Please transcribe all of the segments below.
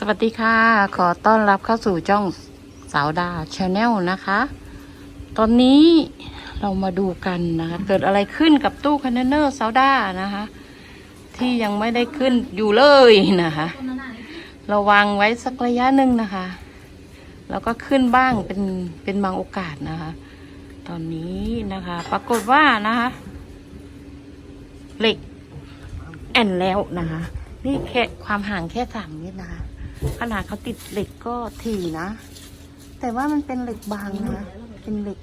สวัสดีค่ะ ขอต้อนรับเข้าสู่ช่องสาวดาชาแนลนะคะ ตอนนี้เรามาดูกันนะคะ เกิดอะไรขึ้นกับตู้คอนเทนเนอร์สาวดานะคะ ที่ยังไม่ได้ขึ้นอยู่เลยนะคะ เราวางไว้สักระยะหนึ่งนะคะ แล้วก็ขึ้นบ้างเป็นเป็นบางโอกาสนะคะ ตอนนี้นะคะ ปรากฏว่านะคะเหล็กแอนแล้วนะคะ นี่แค่ความห่างแค่สามเมตรนะคะ ขนาดเขาติดเหล็กก็ถี่นะ แต่ว่ามันเป็นเหล็กบางนะ เป็นเหล็ก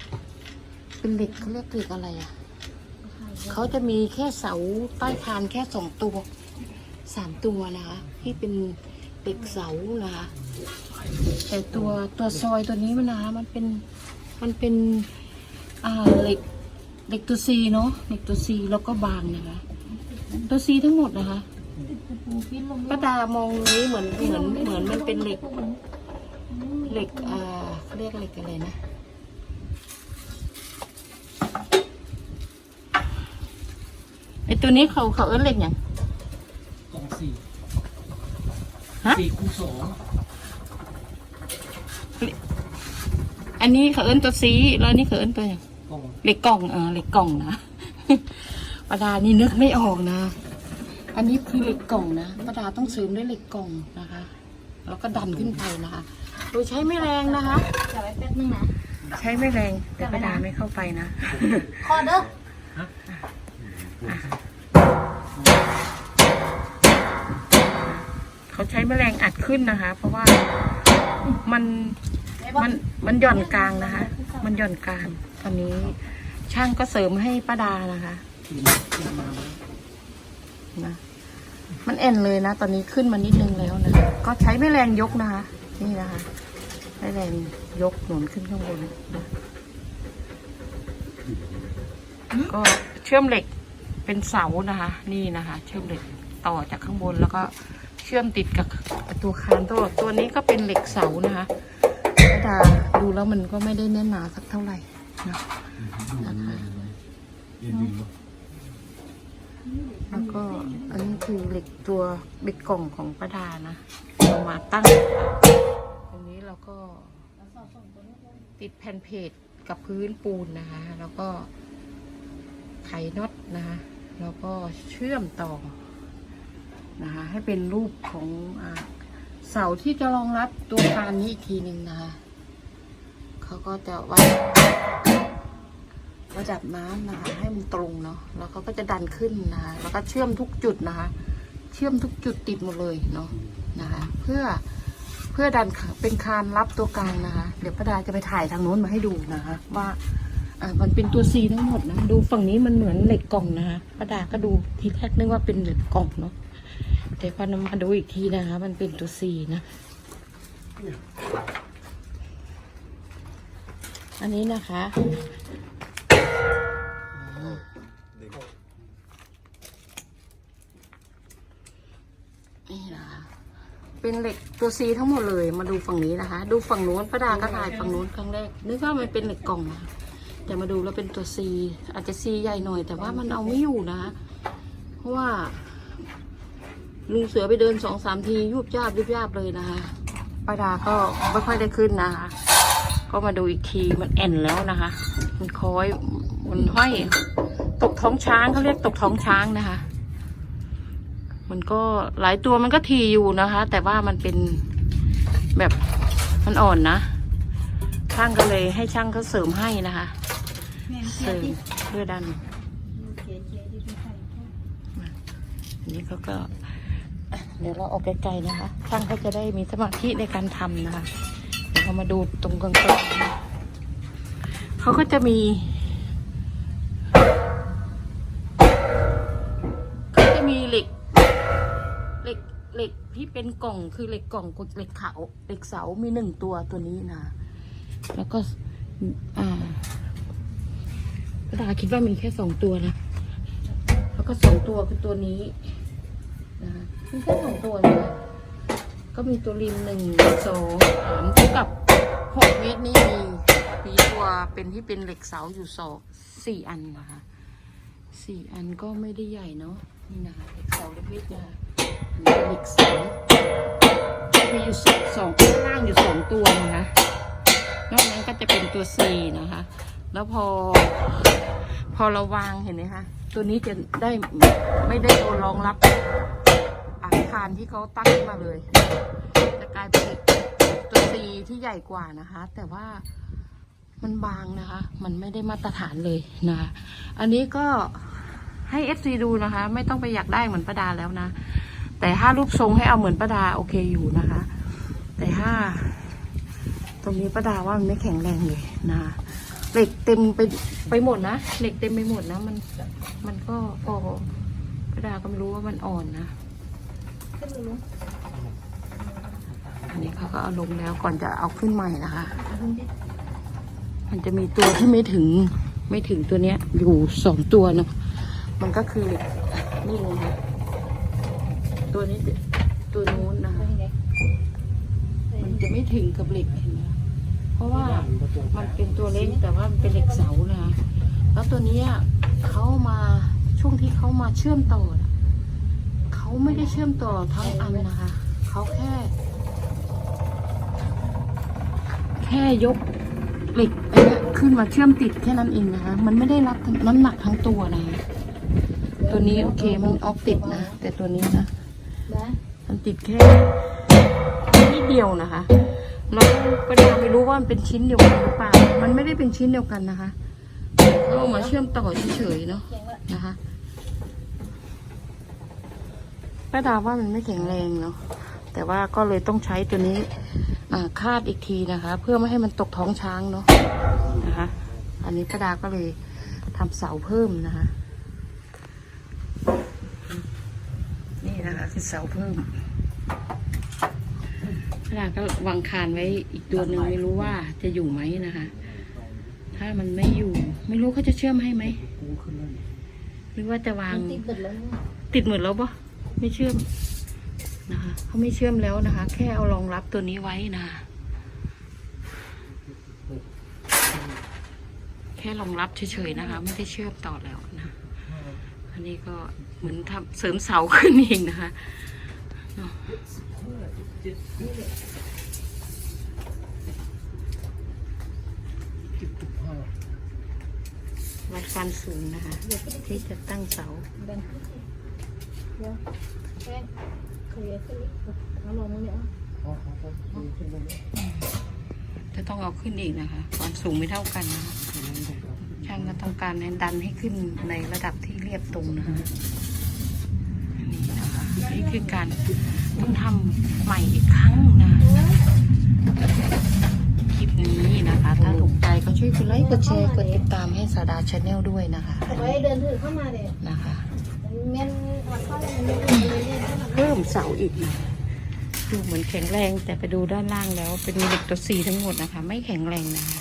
เป็นเหล็กเขาเรียกเหล็กอะไรอะ่ะเขาจะมีแค่เสาใต้คานแค่สองตัวสามตัวนะคะที่เป็นเหล็กเสานะคะแต่ตัวตัวซอยตัวนี้มันนะคะมันเป็นมันเป็นอ่าเหล็กเหล็กตัวซีเนาะเหล็กตัวซีแล้วก็บางนะคะ ตัวซีทั้งหมดนะคะ ป้าดามองนี้เหมือนเหมือนเหมือนมันเป็นเหล็ก เหล็กอ่าเขาเรียกเหล็กอะไรนะไอตัวนี้เขาเขาเอิ้นเหล็กอย่างกล่องสี่ฮะสี่คูณสองอันนี้เขาเอิ้นตัวซีแล้วอันนี่เขาเอิ้นตัวอย่างกล่องเหล็กกล่องเออเหล็กกล่องนะป้าดานี่นึกไม่ออกนะ อันนี้คือเหล็กกล่องนะป้าดาต้องเสริมด้วยเหล็กกล่องนะคะ แล้วก็ดันขึ้นไปนะคะ โดยใช้ไม่แรงนะคะจะไว้แป๊บนึงนะ ใช้ไม่แรงแต่ป้าดาไม่เข้าไปนะคอเด้อเขาใช้แมลงอัดขึ้นนะคะ เพราะว่ามันมันมันหย่อนกลางนะคะ มันหย่อนกลาง ตอนนี้ช่างก็เสริมให้ป้าดานะคะสี่สี่มาแล้วนะ มันเอ็นเลยนะ ตอนนี้ขึ้นมานิดนึงแล้วนะ ก็ใช้ไม่แรงยกนะคะ นี่นะคะไม่แรงยกหนุนขึ้นข้างบนนะก็เชื่อมเหล็กเป็นเสานะคะ นี่นะคะ เชื่อมเหล็กต่อจากข้างบนแล้วก็เชื่อมติดกับตัวคานตัวตัวนี้ก็เป็นเหล็กเสานะคะป้าดาดูแล้วมันก็ไม่ได้แน่นหนาสักเท่าไหร่นะนะคะ แล้วก็อันนี้คือเหล็กตัวเหล็กกล่องของประดานะเอามาตั้งตรงนี้เราก็ติดแผ่นเพจกับพื้นปูนนะคะ แล้วก็ไขน็อตนะคะแล้วก็เชื่อมต่อนะคะ ให้เป็นรูปของอเสาที่จะรองรับตัวคานนี้อีกทีหนึ่งนะคะ เขาก็จะวัด ระดับน้ำนะคะให้มันตรงเนาะแล้วเขาก็จะดันขึ้นนะคะแล้วก็เชื่อมทุกจุดนะคะ เชื่อมทุกจุดติดหมดเลยเนาะนะคะเพื่อเพื่อดันเป็นคานรับตัวกลางนะคะ เดี๋ยวป้าดาจะไปถ่ายทางโน้นมาให้ดูนะคะ ว่าอ่ามันเป็นตัวซีทั้งหมดนะดูฝั่งนี้มันเหมือนเหล็กกล่องนะคะป้าดาก็ดูทีแรกนึกว่าเป็นเหล็กกล่องเนาะแต่พอนำมาดูอีกทีนะคะ มันเป็นตัวซีนะอันนี้นะคะ นี่นะคะ เป็นเหล็กตัวซีทั้งหมดเลย มาดูฝั่งนี้นะคะ ดูฝั่งนู้นประดาก็ถ่ายฝั่งนู้นครั้งแรก นึกว่ามันเป็นเหล็กกล่องนะแต่มาดูแล้วเป็นตัวซีอาจจะซีใหญ่หน่อย แต่ว่ามันเอาไม่อยู่นะ เพราะว่าลุงเสือไปเดินสองสามทียุบยาบยุบยาบเลยนะคะป้าดาก็ไม่ค่อยได้ขึ้นนะคะ ก็มาดูอีกทีมันแอนแล้วนะคะ มันคอยมันห้อย ตกท้องช้างเขาเรียกตกท้องช้างนะคะ มันก็หลายตัวมันก็ทีอยู่นะคะ แต่ว่ามันเป็นแบบมันอ่อนนะช่างก็เลยให้ช่างเขาเสริมให้นะคะ เสริมเพื่อดันอันนี้เขาก็ เดี๋ยวเราออกไกลๆนะคะ ช่างเขาจะได้มีสมาธิในการทำนะคะเดี๋ยวเรามาดูตรงกลางๆเขาก็จะมีเขาจะมีเหล็ก เหล็กเหล็กที่เป็นกล่องคือเหล็กกล่องกับเหล็กเขาเหล็กเสามีหนึ่งตัวตัวนี้นะ แล้วก็อ่าป้าดาคิดว่ามีแค่สองตัวนะแล้วก็สองตัวคือตัวนี้นะมีแค่สองตัวนะก็มีตัวริมหนึ่งสองสามเท่ากับหกเมตรนี่มีมีตัวเป็นที่เป็นเหล็กเสาอยู่สองสี่อันนะคะสี่อันก็ไม่ได้ใหญ่เนาะนี่นะคะเหล็กเสาเล็กๆนะคะ เหล็กเสามีอยู่สองสองข้างล่างอยู่สองตัวนะคะ นอกนั้นก็จะเป็นตัว C นะคะ แล้วพอ พอเราวางเห็นไหมคะ ตัวนี้จะได้ไม่ได้ตัวรองรับอาคารที่เขาตั้งขึ้นมาเลย จะกลายเป็นตัว C ที่ใหญ่กว่านะคะ แต่ว่ามันบางนะคะ มันไม่ได้มาตรฐานเลยนะคะ อันนี้ก็ให้ FC ดูนะคะ ไม่ต้องไปอยากได้เหมือนประดาแล้วนะ แต่ถ้ารูปทรงให้เอาเหมือนประดาโอเคอยู่นะคะ แต่ถ้า ตรงนี้ประดาว่ามันไม่แข็งแรงเลยนะเหล็กเต็มไปไปหมดนะเหล็กเต็มไปหมดนะมันมันก็พอประดาก็ไม่รู้ว่ามันอ่อนนะขึ้นลงอันนี้เขาก็เอาลงแล้วก่อนจะเอาขึ้นใหม่นะคะ มันจะมีตัวที่ไม่ถึงไม่ถึงตัวเนี้ยอยู่สองตัวเนาะมันก็คือเหล็กนี่เลยนะ ตัวนี้จะตัวนู้นนะคะไปไหนมันจะไม่ถึงกับเหล็กเห็นไหมเพราะว่ามันเป็นตัวเล็กแต่ว่ามันเป็นเหล็กเสานะคะแล้วตัวนี้เขามาช่วงที่เขามาเชื่อมต่อเขาไม่ได้เชื่อมต่อทั้งอันนะคะเขาแค่ แค่ยกเหล็กอันนี้ขึ้นมาเชื่อมติดแค่นั้นเองนะคะ มันไม่ได้รับน้ำหนักทั้งตัวนะ ตัวนี้โอเคมันออกติดนะ แต่ตัวนี้นะ มันติดแค่นิดเดียวนะคะ เราก็ยังไม่รู้ว่ามันเป็นชิ้นเดียวกันหรือเปล่า มันไม่ได้เป็นชิ้นเดียวกันนะคะ เราเอามาเชื่อมต่อเฉยๆเนาะนะคะป้าดาว่ามันไม่แข็งแรงเนาะ แต่ว่าก็เลยต้องใช้ตัวนี้คาดอีกทีนะคะ เพื่อไม่ให้มันตกท้องช้างเนาะนะคะ อันนี้ป้าดาก็เลยทำเสาเพิ่มนะคะ นี่นะคะคือเสาเพิ่ม ป้าดาก็วางคานไว้อีกตัวหนึ่งไม่รู้ว่าจะอยู่ไหมนะคะ ถ้ามันไม่อยู่ ไม่รู้เขาจะเชื่อมให้ไหมกูขึ้นแล้วนี่หรือว่าจะวางมันติดเบิดแล้วเนี่ยติดหมดแล้วปะไม่เชื่อมนะคะเขาไม่เชื่อมแล้วนะคะ แค่เอารองรับตัวนี้ไว้นะคะแค่รองรับเฉยๆนะคะ ไม่ได้เชื่อมต่อแล้วนะอันนี้ก็เหมือนทำเสริมเสาขึ้นเองนะคะ เนาะสิบจุดห้าวัดความสูงนะคะ ที่จะตั้งเสา จะต้องเอาขึ้นอีกนะคะ ความสูงไม่เท่ากันนะคะขึ้นแล้วนี่ครับช่างก็ต้องการดันให้ขึ้นในระดับที่เรียบตรงนะคะนี่นะคะนี่คือการ ต้องทำใหม่อีกครั้งนะคลิปนี้นะคะ ถ้าถูกใจก็ช่วยกดไลค์กดแชร์กดติดตามให้สาดาชาแนลด้วยนะคะเอาไว้เดินถือเข้ามาเดี๋ยวนะคะแม่นวัดเข้าเลยแม่นเลยเนี่ยเข้ามาเพิ่มเสาอีกนะดูเหมือนแข็งแรงแต่ไปดูด้านล่างแล้วเป็นเหล็กตัวสีทั้งหมดนะคะ ไม่แข็งแรงนะคะ